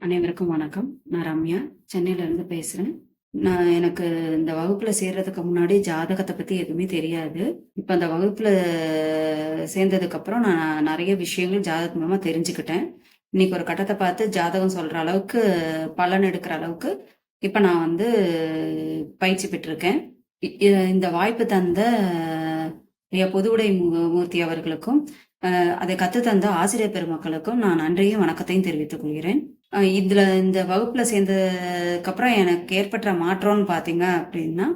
அனைவருக்கும் வணக்கம். நான் ரம்யா சென்னையில இருந்து பேசுறேன். நான் எனக்கு இந்த வகுப்புல சேர்றதுக்கு முன்னாடி ஜாதகத்தை பத்தி எதுவுமே தெரியாது. இப்ப அந்த வகுப்புல சேர்ந்ததுக்கு அப்புறம் நான் நிறைய விஷயங்கள் ஜாதகம் மூலமா தெரிஞ்சுக்கிட்டேன். இன்னைக்கு ஒரு கட்டத்தை பார்த்து ஜாதகம் சொல்ற அளவுக்கு பலன் எடுக்கிற அளவுக்கு இப்ப நான் வந்து பயிற்சி பெற்றிருக்கேன். இந்த வாய்ப்பு தந்த பொதுவுடை மூர்த்தி அவர்களுக்கும் அதை கத்து தந்த ஆசிரியர் பெருமக்களுக்கும் நான் நன்றியும் வணக்கத்தையும் தெரிவித்துக் கொள்கிறேன். இதில் இந்த வகுப்பில் சேர்ந்ததுக்கப்புறம் எனக்கு ஏற்பட்ட மாற்றம்னு பார்த்தீங்க அப்படின்னா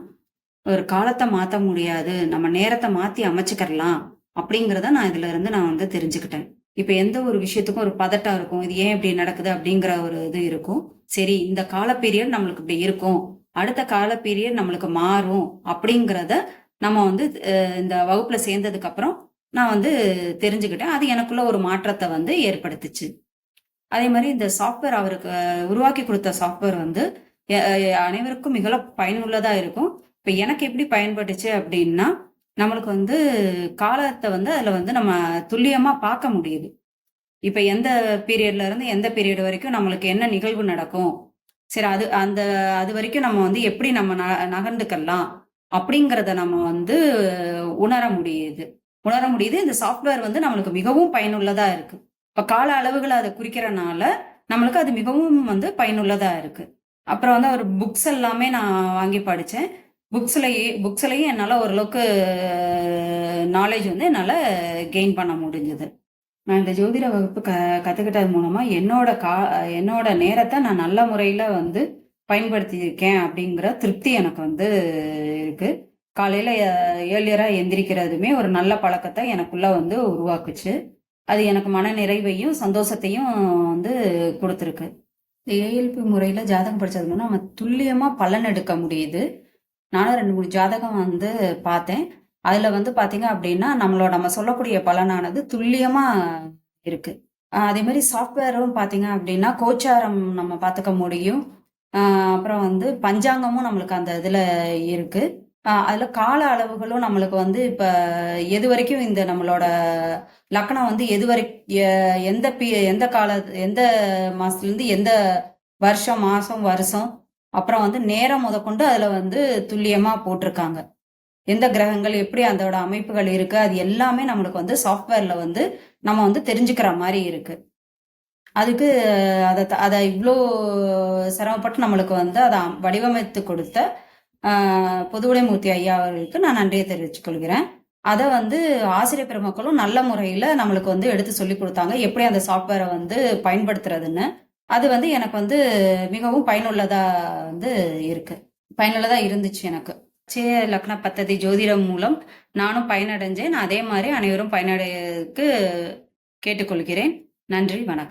ஒரு காலத்தை மாற்ற முடியாது நம்ம நேரத்தை மாற்றி அமைச்சுக்கரலாம் அப்படிங்கிறத நான் இதுல இருந்து நான் வந்து தெரிஞ்சுக்கிட்டேன். இப்போ எந்த ஒரு விஷயத்துக்கும் ஒரு பதட்டம் இருக்கும் இது ஏன் இப்படி நடக்குது அப்படிங்கிற ஒரு இது இருக்கும். சரி இந்த கால பீரியட் நம்மளுக்கு இப்படி இருக்கும் அடுத்த கால பீரியட் நம்மளுக்கு மாறும் அப்படிங்கிறத நம்ம வந்து இந்த வகுப்புல சேர்ந்ததுக்கு அப்புறம் நான் வந்து தெரிஞ்சுக்கிட்டேன். அது எனக்குள்ள ஒரு மாற்றத்தை வந்து ஏற்படுத்துச்சு. அதே மாதிரி இந்த சாஃப்ட்வேர் அவருக்கு உருவாக்கி கொடுத்த சாஃப்ட்வேர் வந்து அனைவருக்கும் மிக பயனுள்ளதா இருக்கும். இப்ப எனக்கு எப்படி பயன்பட்டுச்சு அப்படின்னா நம்மளுக்கு வந்து காலத்தை வந்து அதுல வந்து நம்ம துல்லியமா பார்க்க முடியுது. இப்ப எந்த பீரியட்ல இருந்து எந்த பீரியட் வரைக்கும் நம்மளுக்கு என்ன நிகழ்வு நடக்கும்? சரி அது அந்த அது வரைக்கும் நம்ம வந்து எப்படி நம்ம ந- நகர்ந்துக்கலாம் அப்படிங்கிறத நம்ம வந்து உணர முடியுது. உணர முடியுது. இந்த சாஃப்ட்வேர் வந்து நம்மளுக்கு மிகவும் பயனுள்ளதா இருக்கு. இப்போ கால அளவுகளை அதை குறிக்கிறனால நம்மளுக்கு அது மிகவும் வந்து பயனுள்ளதாக இருக்குது அப்புறம் வந்து ஒரு புக்ஸ் எல்லாமே நான் வாங்கி படித்தேன் புக்ஸ்லயே புக்ஸ்லையும் என்னால் ஓரளவுக்கு நாலேஜ் வந்து என்னால் கெயின் பண்ண முடிஞ்சது. நான் இந்த ஜோதிட வகுப்பு க கற்றுக்கிட்டது மூலமாக என்னோட கா என்னோட நேரத்தை நான் நல்ல முறையில் வந்து பயன்படுத்தியிருக்கேன் அப்படிங்கிற திருப்தி எனக்கு வந்து இருக்குது காலையில் ஏர்லியராக எந்திரிக்கிறதுமே ஒரு நல்ல பழக்கத்தை எனக்குள்ளே வந்து உருவாக்குச்சு. அது எனக்கு மன நிறைவையும் சந்தோஷத்தையும் வந்து கொடுத்துருக்கு. இந்த ஏஎல்பி முறையில் ஜாதகம் படித்தது மூலம் நம்ம துல்லியமாக பலன் எடுக்க முடியுது. நானும் ரெண்டு மூணு ஜாதகம் வந்து பார்த்தேன். அதில் வந்து பார்த்தீங்க அப்படின்னா நம்மளோட நம்ம சொல்லக்கூடிய பலனானது துல்லியமாக இருக்குது அதே மாதிரி சாஃப்ட்வேரும் பார்த்தீங்க அப்படின்னா கோச்சாரம் நம்ம பார்த்துக்க முடியும். அப்புறம் வந்து பஞ்சாங்கமும் நம்மளுக்கு அந்த இதில் இருக்குது அதில் கால அளவுகளும் நம்மளுக்கு வந்து இப்போ எது வரைக்கும் இந்த நம்மளோட லக்னம் வந்து எது வரை எ- எந்த பி எந்த கால எந்த மாதத்துலேருந்து எந்த வருஷம் மாதம் வருஷம் அப்புறம் வந்து நேரம் முதற்கொண்டு அதில் வந்து துல்லியமாக போட்டிருக்காங்க. எந்த கிரகங்கள் எப்படி அதோட அமைப்புகள் இருக்கு அது எல்லாமே நம்மளுக்கு வந்து சாஃப்ட்வேர்ல வந்து நம்ம வந்து தெரிஞ்சுக்கிற மாதிரி இருக்கு. அதுக்கு அதை அதை இவ்வளோ சிரமப்பட்டு நம்மளுக்கு வந்து அதை வடிவமைத்து கொடுத்த பொதுவுடைமூர்த்தி ஐயா அவர்களுக்கு நான் நன்றியை தெரிவித்துக் கொள்கிறேன் அதை வந்து ஆசிரியர் பெருமக்களும் நல்ல முறையில் நம்மளுக்கு வந்து எடுத்து சொல்லி கொடுத்தாங்க. எப்படி அந்த சாஃப்ட்வேரை வந்து பயன்படுத்துறதுன்னு. அது வந்து எனக்கு வந்து மிகவும் பயனுள்ளதாக வந்து இருக்கு. பயனுள்ளதாக இருந்துச்சு எனக்கு. அச்சய லக்ன பத்ததி ஜோதிடம் மூலம் நானும் பயனடைஞ்சேன். அதே மாதிரி அனைவரும் பயனடைக்கு கேட்டுக்கொள்கிறேன். நன்றி வணக்கம்.